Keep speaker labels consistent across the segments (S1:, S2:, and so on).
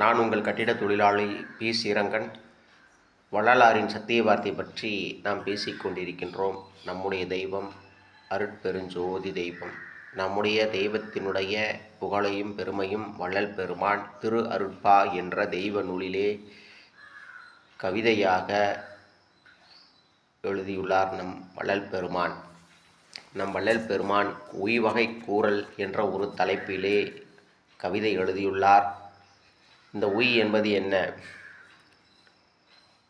S1: நான் உங்கள் கட்டிட தொழிலாளி பி. ஸ்ரீரங்கன். வள்ளலாரின் சத்திய வார்த்தை பற்றி நாம் பேசிக்கொண்டிருக்கின்றோம் நம்முடைய தெய்வம் அருட்பெருஞ்சோதி தெய்வம். நம்முடைய தெய்வத்தினுடைய புகழையும் பெருமையும் வள்ளல் பெருமான் திரு அருட்பா என்ற தெய்வ நூலிலே கவிதையாக எழுதியுள்ளார் நம் வள்ளல் பெருமான். நம் வள்ளல் பெருமான் உய்வகை கூறல் என்ற ஒரு தலைப்பிலே கவிதை எழுதியுள்ளார். இந்த உய் என்பது என்ன?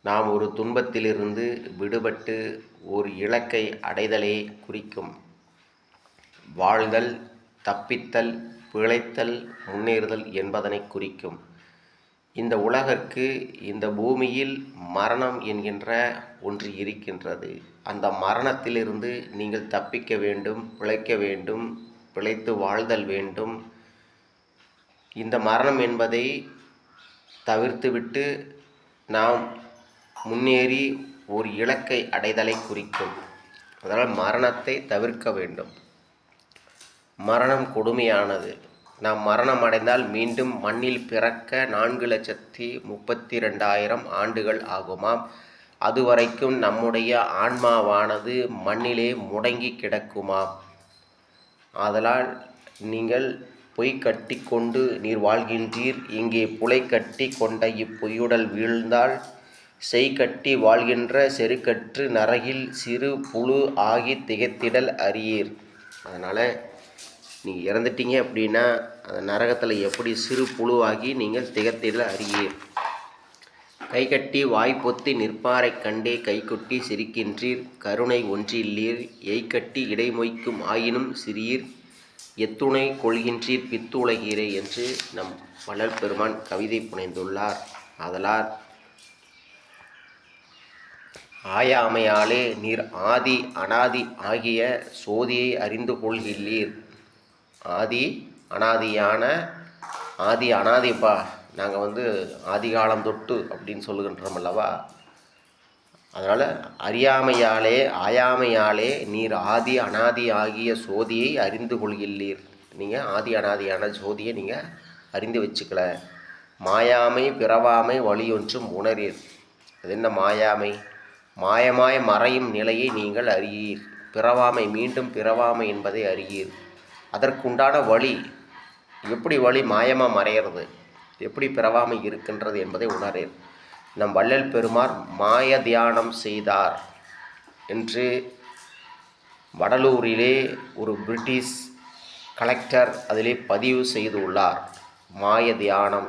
S1: நாம் ஒரு துன்பத்திலிருந்து விடுபட்டு ஒரு இலக்கை அடைதலே குறிக்கும். வாழ்தல் தப்பித்தல் பிழைத்தல் முன்னேறுதல் என்பதனை குறிக்கும். இந்த உலகிற்கு இந்த பூமியில் மரணம் என்கின்ற ஒன்று இருக்கின்றது. அந்த மரணத்திலிருந்து நீங்கள் தப்பிக்க வேண்டும் பிழைக்க வேண்டும் பிழைத்து வாழ்தல் வேண்டும். இந்த மரணம் என்பதை தவிர்த்துவிட்டு நாம் முன்னேறி ஒரு இலக்கை அடைதலை குறிக்கும். அதனால் மரணத்தை தவிர்க்க வேண்டும். மரணம் கொடுமையானது. நாம் மரணம் அடைந்தால் மீண்டும் மண்ணில் பிறக்க நான்கு லட்சத்தி முப்பத்தி ரெண்டாயிரம் ஆண்டுகள் ஆகுமாம். அதுவரைக்கும் நம்முடைய ஆன்மாவானது மண்ணிலே முடங்கி கிடக்குமாம். ஆதலால் நீங்கள் பொய் கட்டி கொண்டு நீர் வாழ்கின்றீர். இங்கே புலை கட்டி கொண்ட இப்பொய்யுடல் வீழ்ந்தால் செய் கட்டி வாழ்கின்ற செருக்கற்று நரகில் சிறு புழு ஆகி திகைத்திடல் அறியீர் அதனால் நீங்கள் இறந்துட்டீங்க அப்படின்னா அந்த நரகத்தில் எப்படி சிறு புழுவாகி நீங்கள் திகத்திடல் அறியீர் கை கட்டி வாய் பொத்தி நிற்பாரைக் கண்டே கைகொட்டி சிரிக்கின்றீர். கருணை ஒன்றில்லீர். எய்கட்டி இடைமொய்க்கும் ஆயினும் சிறீர். எத்துணை கொள்கின்றீர் பித்துலகீரே என்று நம் வள்ளல் பெருமான் கவிதை புனைந்துள்ளார். அதலார் ஆயாமையாலே நீர் ஆதி அனாதி ஆகிய சோதியை அறிந்து கொள்கிறீர் ஆதி அனாதியான ஆதி அனாதிப்பா நாங்கள் வந்து ஆதி காலம் தொட்டு அப்படின்னு சொல்லுகின்றோம் அல்லவா? அதனால் அறியாமையாலே ஆயாமையாலே நீர் ஆதி அனாதி ஆகிய சோதியை அறிந்து கொள்கிறீர். நீங்கள் ஆதி அனாதியான சோதியை நீங்கள் அறிந்து வச்சுக்கல. மாயாமை பிறவாமை வழியொன்றும் உணரீர். அது என்ன மாயாமை? மாயமாய் மறையும் நிலையை நீங்கள் அறியீர். பிறவாமை மீண்டும் பிறவாமை என்பதை அறியீர். அதற்குண்டான வழி எப்படி வழி மாயமாக மறையிறது? எப்படி பிறவாமை இருக்கின்றது என்பதை உணரீர். நம் வள்ளல் பெருமார் மாய தியானம் செய்தார் என்று வடலூரிலே ஒரு பிரிட்டிஷ் கலெக்டர் அதிலே பதிவு செய்துள்ளார். மாய தியானம்